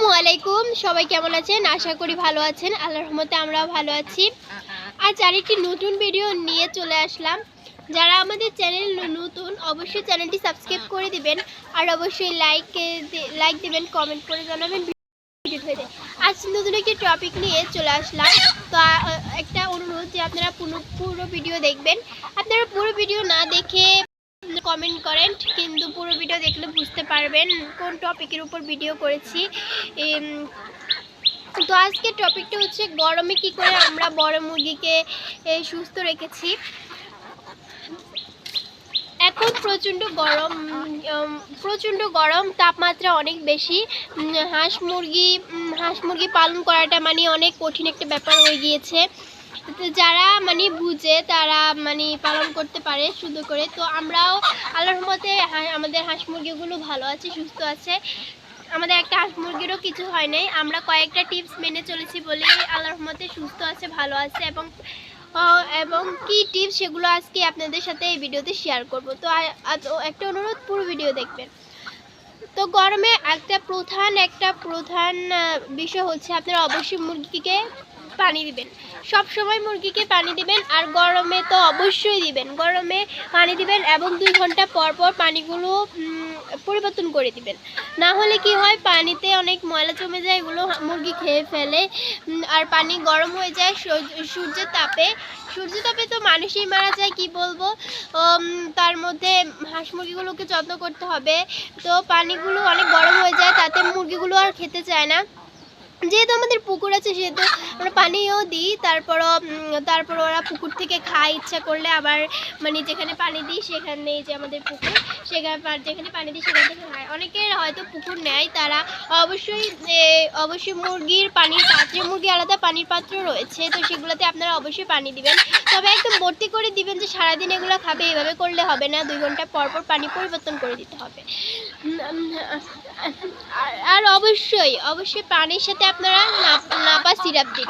আসসালামু আলাইকুম। সবাই কেমন আছেন? আশা করি ভালো আছেন। আল্লাহর রহমতে আমরাও ভালো আছি। আজ আরেকটি নতুন ভিডিও নিয়ে চলে আসলাম। যারা আমাদের চ্যানেল নতুন, অবশ্যই চ্যানেলটি সাবস্ক্রাইব করে দিবেন। আর অবশ্যই লাইক লাইক দিবেন কমেন্ট করে জানাবেন। আজ নতুন একটি টপিক নিয়ে চলে আসলাম। তো একটা অনুরোধ যে আপনারা পুরো পুরো ভিডিও দেখবেন। আপনারা পুরো ভিডিও না দেখে কমেন্ট করেন। কিন্তু পুরো ভিডিও দেখলে বুঝতে পারবেন কোন টপিকের উপর ভিডিও করেছি। তো আজকে টপিকটা হচ্ছে গরমে কি করে আমরা বড় মুরগিকে সুস্থ রেখেছি। এখন প্রচণ্ড গরম প্রচণ্ড গরম, তাপমাত্রা অনেক বেশি। হাঁস মুরগি হাঁস মুরগি পালন করাটা মানে অনেক কঠিন একটা ব্যাপার হয়ে গিয়েছে। যারা মানে বুঝে, তারা মানে পালন করতে পারে শুধু করে। তো আমরাও আল্লাহর মতে আমাদের হাঁস মুরগিগুলো ভালো আছে, সুস্থ আছে। আমাদের একটা হাঁস মুরগিরও কিছু হয় নাই। আমরা কয়েকটা টিপস মেনে চলেছি বলে আল্লাহর মতে সুস্থ আছে, ভালো আছে এবং এবং কি টিপস সেগুলো আজকে আপনাদের সাথে এই ভিডিওতে শেয়ার করব। তো একটা অনুরোধ, পুরো ভিডিও দেখবেন। তো গরমে একটা প্রধান একটা প্রধান বিষয় হচ্ছে আপনারা অবশ্যই মুরগিকে পানি দিবেন। সব সময় মুরগিকে পানি দিবেন আর গরমে তো অবশ্যই দিবেন। গরমে পানি দিবেন এবং দুই ঘণ্টা পর পর পানিগুলো পরিবর্তন করে দিবেন। না হলে কি হয়, পানিতে অনেক ময়লা জমে যায়, এগুলো মুরগি খেয়ে ফেলে। আর পানি গরম হয়ে যায়, সূর্য- সূর্যের তাপে। সূর্য তাপে তো মানুষই মারা যায়, কি বলব? তার মধ্যে হাঁস মুরগিগুলোকে যত্ন করতে হবে। তো পানিগুলো অনেক গরম হয়ে যায়, তাতে মুরগিগুলো আর খেতে চায় না। যেহেতু আমাদের পুকুর আছে, সেহেতু আমরা পানিও দিই, তারপরও তারপর ওরা পুকুর থেকে খায়, ইচ্ছা করলে আবার মানে যেখানে পানি দিই সেখানে যে আমাদের পুকুর, সেখানে যেখানে পানি দিই সেখান থেকে খায়। অনেকের হয়তো পুকুর নেয়, তারা অবশ্যই অবশ্যই মুরগির পানির পাত্রে মুরগি আলাদা পানির পাত্র রয়েছে, তো সেগুলোতে আপনারা অবশ্যই পানি দিবেন। তবে একদম ভর্তি করে দিবেন যে সারাদিন এগুলো খাবে, এভাবে করলে হবে না, দুই ঘণ্টা পর পর পানি পরিবর্তন করে দিতে হবে। আর- অবশ্যই অবশ্যই পানির সাথে আপনারা নাপা সিরাপ দিবেন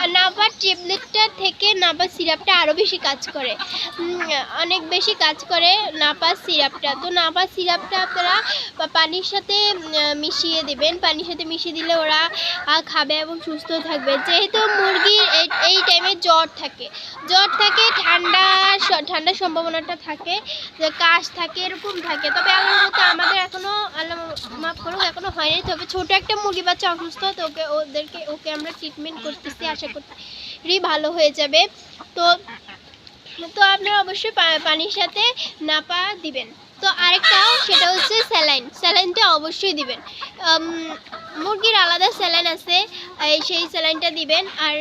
আর নাপা ট্যাবলেটটা থেকে নাপা সিরাপটা আরও বেশি কাজ করে। অনেক বেশি কাজ করে নাপা সিরাপটা। তো নাপা সিরাপটা আপনারা পানির সাথে মিশিয়ে দেবেন। পানির সাথে মিশিয়ে দিলে ওরা খাবে এবং সুস্থ থাকবে। যেহেতু মুরগির এই- টাইমে জ্বর থাকে। জ্বর থাকে, ঠান্ডা ঠান্ডার সম্ভাবনাটা থাকে, যে কাশ থাকে, এরকম থাকে। তবে আল্লাহর মতো আমাদের এখনও আল্লাহ মাফ করুক, এখনও হয়নি। তবে ছোট একটা মুরগি বাচ্চা অসুস্থ, তো ওকে, ওদেরকে, ওকে আমরা ট্রিটমেন্ট করতেছি। আশা করি ভালো হয়ে যাবে। তো তো আপনারা অবশ্যই পানির সাথে নাপা দিবেন। তো আরেকটা সেটা হচ্ছে স্যালাইন। স্যালাইনটা অবশ্যই দিবেন। মুরগির আলাদা স্যালাইন আছে সেই স্যালাইনটা দিবেন। আর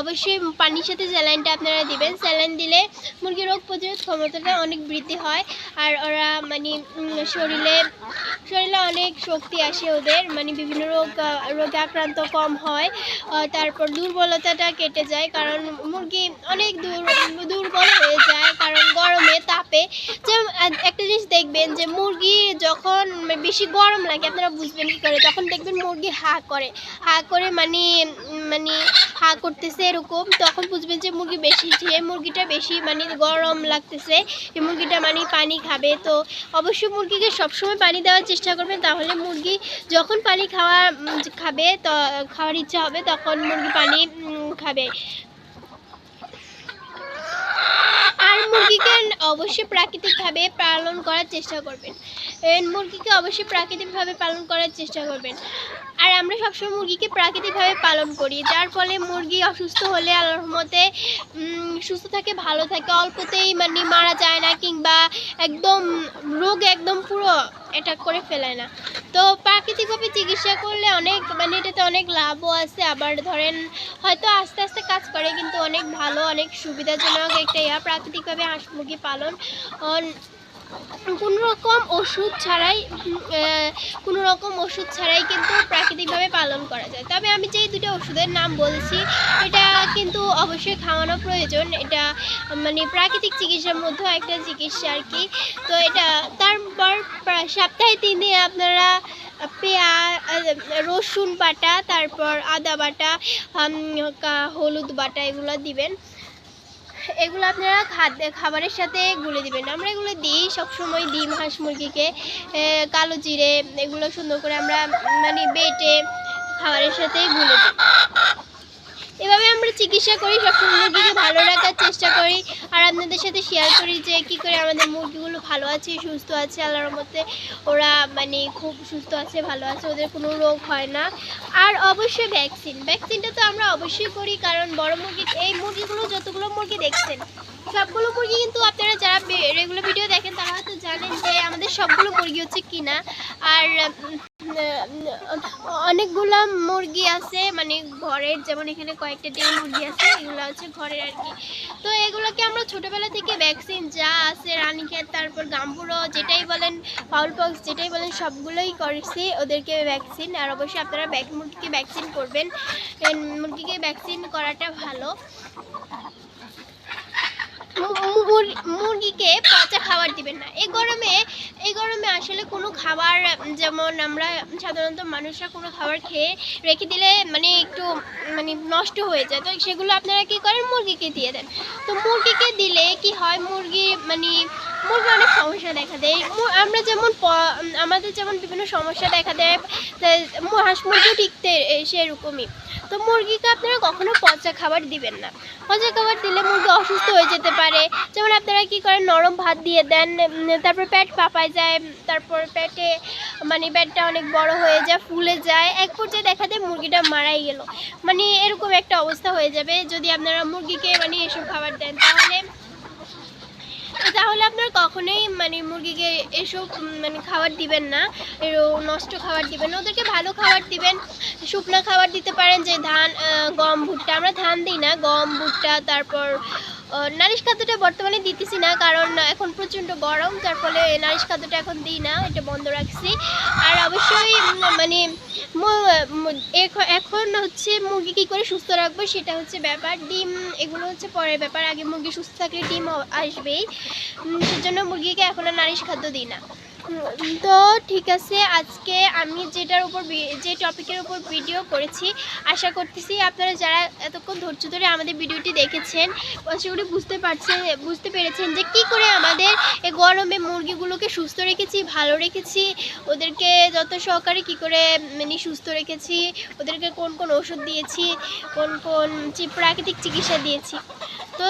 অবশ্যই পানির সাথে স্যালাইনটা আপনারা দিবেন। স্যালাইন দিলে মুরগির রোগ প্রতিরোধ ক্ষমতাটা অনেক বৃদ্ধি হয়। আর ওরা মানে শরীরে শরীরে অনেক শক্তি আসে ওদের মানে বিভিন্ন রোগ, রোগে আক্রান্ত কম হয় তারপর দুর্বলতাটা কেটে যায়, কারণ মুরগি অনেক দুর্বল হয়ে যায়, কারণ গরমে তাপে যেমন আহ, একটা জিনিস দেখবেন যে মুরগি যখন বেশি গরম লাগে, আপনারা বুঝবেন কী করে? তখন দেখবেন মুরগি হা করে। হা করে মানে মানে হা করতেছে এরকম। তখন বুঝবেন যে মুরগি বেশি, যে মুরগিটা বেশি মানে গরম লাগতেছে, এই মুরগিটা মানে পানি খাবে। তো অবশ্যই মুরগিকে সবসময় পানি দেওয়ার চেষ্টা করবেন। তাহলে মুরগি যখন পানি খাওয়া খাবে, তো, খাওয়ার ইচ্ছা হবে, তখন মুরগি পানি খাবে। আর মুরগিকে অবশ্যই প্রাকৃতিকভাবে পালন করার চেষ্টা করবেন। মুরগিকে অবশ্যই প্রাকৃতিকভাবে পালন করার চেষ্টা করবেন। আর আমরা সবসময় মুরগিকে প্রাকৃতিকভাবে পালন করি, যার ফলে মুরগি অসুস্থ হলে আল্লাহর মতে সুস্থ থাকে, ভালো থাকে, অল্পতেই মানে মারা যায় না কিংবা একদম রোগ একদম পুরো অ্যাটাক করে ফেলে না। তো প্রাকৃতিকভাবে চিকিৎসা করলে অনেক মানে এটাতে অনেক লাভও আছে। আবার ধরেন, হয়তো আস্তে আস্তে কাজ করে, কিন্তু অনেক ভালো, অনেক সুবিধাজনক একটা ইয়া। প্রাকৃতিকভাবে হাঁস মুরগি পালন কোনো রকম ওষুধ ছাড়াই কোনো রকম ওষুধ ছাড়াই কিন্তু প্রাকৃতিকভাবে পালন করা যায়। তবে আমি যেই দুটো ওষুধের নাম বলছি, এটা কিন্তু অবশ্যই খাওয়ানো প্রয়োজন। এটা মানে প্রাকৃতিক চিকিৎসার মধ্যেও একটা চিকিৎসা আর কি। তো এটা, তারপর সপ্তাহে তিন দিন আপনারা পেঁয়াজ, রসুন বাটা, তারপর আদা বাটা হলুদ বাটা এগুলো দিবেন। এগুলো আপনারা খাদ্য, খাবারের সাথে গুলে দিবেন। আমরা এগুলো দিই সবসময় ডিম, হাঁস মুরগিকে কালো জিরে, এগুলো সুন্দর করে আমরা মানে বেটে খাবারের সাথে গুলে দিই। এভাবে আমরা চিকিৎসা করি, সবসময় মুরগিকে ভালো রাখার চেষ্টা আপনাদের সাথে শেয়ার করি যে কী করে আমাদের মুরগিগুলো ভালো আছে, সুস্থ আছে, আল্লাহর মধ্যে ওরা মানে খুব সুস্থ আছে, ভালো আছে, ওদের কোনো রোগ হয় না। আর অবশ্যই ভ্যাকসিন ভ্যাকসিনটা তো আমরা অবশ্যই করি, কারণ বড় মুরগি, এই মুরগিগুলো যতগুলো মুরগি দেখছেন, সবগুলো মুরগি কিন্তু আপনারা যারা রেগুলার ভিডিও দেখেন, তারা হয়তো জানেন যে আমাদের সবগুলো মুরগি হচ্ছে কিনা। আর অনেকগুলো মুরগি আছে মানে ঘরের যেমন এখানে কয়েকটা ডিম মুরগি আছে, এগুলো হচ্ছে ঘরের আর কি। তো এগুলোকে আমরা ছোটোবেলা থেকে ভ্যাকসিন যা আছে রানীক্ষেত তারপর গাম্বুরো যেটাই বলেন ফাউল পক্স যেটাই বলেন, সবগুলোই করেছি ওদেরকে ভ্যাকসিন আর অবশ্যই আপনারা মুরগিকে ভ্যাকসিন করবেন। মুরগিকে ভ্যাকসিন করাটা ভালো। মুরগিকে পচা খাবার দিবেন না। এই গরমে এই গরমে আসলে কোনো খাবার, যেমন আমরা সাধারণত মানুষরা কোনো খাবার খেয়ে রেখে দিলে মানে একটু মানে নষ্ট হয়ে যায়। তো সেগুলো আপনারা কি করেন? মুরগিকে দিয়ে দেন। তো মুরগিকে দিলে কি হয়? মুরগি মানে মুরগি অনেক সমস্যা দেখা দেয়। আমরা যেমন আমাদের যেমন বিভিন্ন সমস্যা দেখা দেয় হাঁস মুরগিও ঠিকতে সেরকমই। তো মুরগিকে আপনারা কখনো পচা খাবার দিবেন না। পচা খাবার দিলে মুরগি অসুস্থ হয়ে যেতে পারে। যেমন আপনারা কি করেন, নরম ভাত দিয়ে দেন তারপর পেট পাপায় যায়, তারপর পেটে মানে পেটটা অনেক বড় হয়ে যায়, ফুলে যায়। এক পর্যায়ে দেখা যায় মুরগিটা মারাই গেল। মানে এরকম একটা অবস্থা হয়ে যাবে। যদি আপনারা মুরগিকে মানে এসব খাবার দেন, তাহলে তাহলে আপনার কখনোই মানে মুরগিকে এসব মানে খাবার দিবেন না। নষ্ট খাবার দিবেন ওদেরকে ভালো খাবার দিবেন। শুকনো খাবার দিতে পারেন যে ধান গম, ভুট্টা। আমরা ধান দিই না। গম, ভুট্টা, তারপর নারিশ খাদ্যটা বর্তমানে দিতেছি না, কারণ এখন প্রচণ্ড গরম, যার ফলে নারিশ খাদ্যটা এখন দিই না, এটা বন্ধ রাখছি। আর অবশ্যই মানে এখন হচ্ছে মুরগি কী করে সুস্থ রাখব সেটা হচ্ছে ব্যাপার। ডিম, এগুলো হচ্ছে পরের ব্যাপার, আগে মুরগি সুস্থ থাকলে ডিম আসবেই। সেজন্য মুরগিকে এখন আর নারিশ খাদ্য দিই না। তো ঠিক আছে, আজকে আমি যেটার উপর যে টপিকের উপর ভিডিও করেছি, আশা করতেছি আপনারা যারা এতক্ষণ ধৈর্য ধরে আমাদের ভিডিওটি দেখেছেন, আশা করি বুঝতে পারছেন বুঝতে পেরেছেন যে কি করে আমাদের এই গরমে মুরগিগুলোকে সুস্থ রেখেছি, ভালো রেখেছি, ওদেরকে যত সহকারে কি করে মানে সুস্থ রেখেছি, ওদেরকে কোন কোন ওষুধ দিয়েছি, কোন কোন প্রাকৃতিক চিকিৎসা দিয়েছি। তো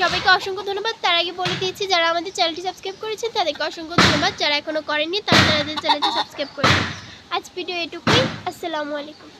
সবাইকে অসংখ্য ধন্যবাদ। তার আগে বলে দিয়েছি, যারা আমাদের চ্যানেলটি সাবস্ক্রাইব করেছেন, তাদেরকে অসংখ্য ধন্যবাদ। যারা এখনও করেননি, তারা তাদের চ্যানেলটি সাবস্ক্রাইব করেছেন আজ ভিডিও এটুকুই। আসসালামু আলাইকুম।